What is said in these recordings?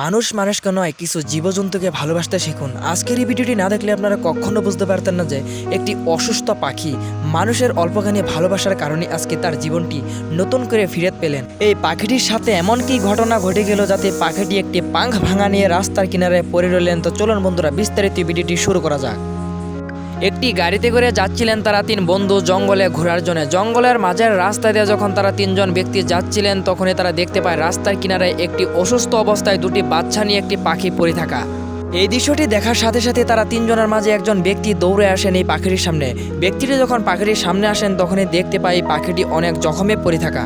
মানুষ মানুষকে নয়, কিছু জীবজন্তুকে ভালোবাসতে শিখুন। আজকের এই ভিডিওটি না দেখলে আপনারা কখনো বুঝতে পারতেন না যে একটি অসুস্থ পাখি মানুষের অল্পখানি ভালোবাসার কারণে আজকে তার জীবনটি নতুন করে ফিরত পেলেন। এই পাখিটির সাথে এমন কি ঘটনা ঘটে গেল যাতে পাখিটি একটি পাঙ্খ ভাঙা নিয়ে রাস্তার কিনারে পড়ে রইলেন? তো চলুন বন্ধুরা, বিস্তারিত ভিডিওটি শুরু করা যাক। একটি গাড়িতে করে যাচ্ছিলেন তারা তিন বন্ধু জঙ্গলে ঘোরার জন্য। জঙ্গলের মাঝের রাস্তা দিয়ে যখন তারা তিনজন ব্যক্তি যাচ্ছিলেন, তখনই তারা দেখতে পায় রাস্তার কিনারে একটি অসুস্থ অবস্থায় দুটি বাচ্চা নিয়ে একটি পাখি পড়ে থাকা। এই দৃশ্যটি দেখার সাথে সাথে তারা তিনজনের মাঝে একজন ব্যক্তি দৌড়ে আসেন এই পাখিটির সামনে। ব্যক্তিটি যখন পাখিটির সামনে আসেন, তখনই দেখতে পায় এই পাখিটি অনেক জখমে পড়ে থাকা।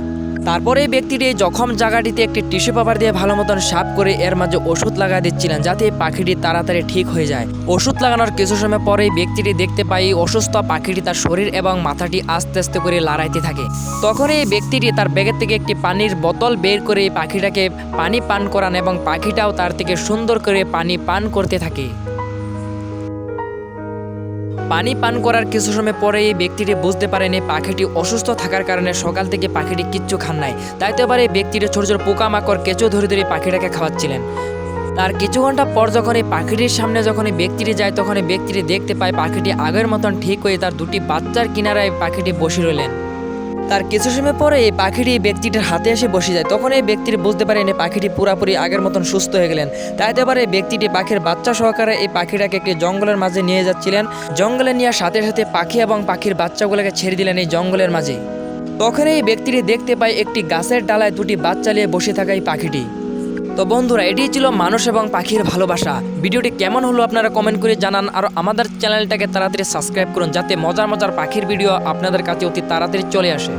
তারপরে ব্যক্তিটি জখম জায়গাটিতে একটি টিস্যু পেপার দিয়ে ভালো মতন সাফ করে এর মাঝে ওষুধ লাগা দিচ্ছিলেন যাতে পাখিটি তাড়াতাড়ি ঠিক হয়ে যায়। ওষুধ লাগানোর কিছু সময় পরে ব্যক্তিটি দেখতে পাই অসুস্থ পাখিটি তার শরীর এবং মাথাটি আস্তে আস্তে করে লড়াইতে থাকে। তখন এই ব্যক্তিটি তার ব্যাগের থেকে একটি পানির বোতল বের করে পাখিটাকে পানি পান করান এবং পাখিটাও তার থেকে সুন্দর করে পানি পান করতে থাকে। পানি পান করার কিছু সময় পরে এই ব্যক্তিটি বুঝতে পারেন এই পাখিটি অসুস্থ থাকার কারণে সকাল থেকে পাখিটি কিচ্ছু খান নাই। তাই তো এবার এই ব্যক্তিটি ছোটো ছোটো পোকামাকড় কেঁচো ধরে ধরে পাখিটাকে খাওয়াচ্ছিলেন। তার কিছু ঘণ্টা পর যখন এই পাখিটির সামনে যখন এই ব্যক্তিটি যায় তখন এই ব্যক্তিটি দেখতে পায় পাখিটি আগের মতন ঠিক হয়ে তার দুটি বাচ্চার কিনারায় পাখিটি বসে রইলেন। তার কিছু সময় পরে এই পাখিটি ব্যক্তিটির হাতে এসে বসে যায়। তখন এই ব্যক্তিটি বুঝতে পারেন এই পাখিটি পুরাপুরি আগের মতন সুস্থ হয়ে গেলেন। তাই এবার এই ব্যক্তিটি পাখির বাচ্চা সহকারে এই পাখিটাকে একটি জঙ্গলের মাঝে নিয়ে যাচ্ছিলেন। জঙ্গলে নেওয়ার সাথে সাথে পাখি এবং পাখির বাচ্চাগুলোকে ছেড়ে দিলেন এই জঙ্গলের মাঝে তখন এই ব্যক্তিটি দেখতে পায় একটি গাছের ডালায় দুটি বাচ্চা নিয়ে বসে থাকা এই পাখিটি। তো বন্ধুরা এটি ছিল মানুষ এবং পাখির ভালোবাসা। ভিডিওটি কেমন হলো আপনারা কমেন্ট করে জানান, আর আমাদের চ্যানেলটাকে তাড়াতাড়ি সাবস্ক্রাইব করুন, যাতে মজার মজার পাখির ভিডিও আপনাদের কাছে অতি তাড়াতাড়ি চলে আসে।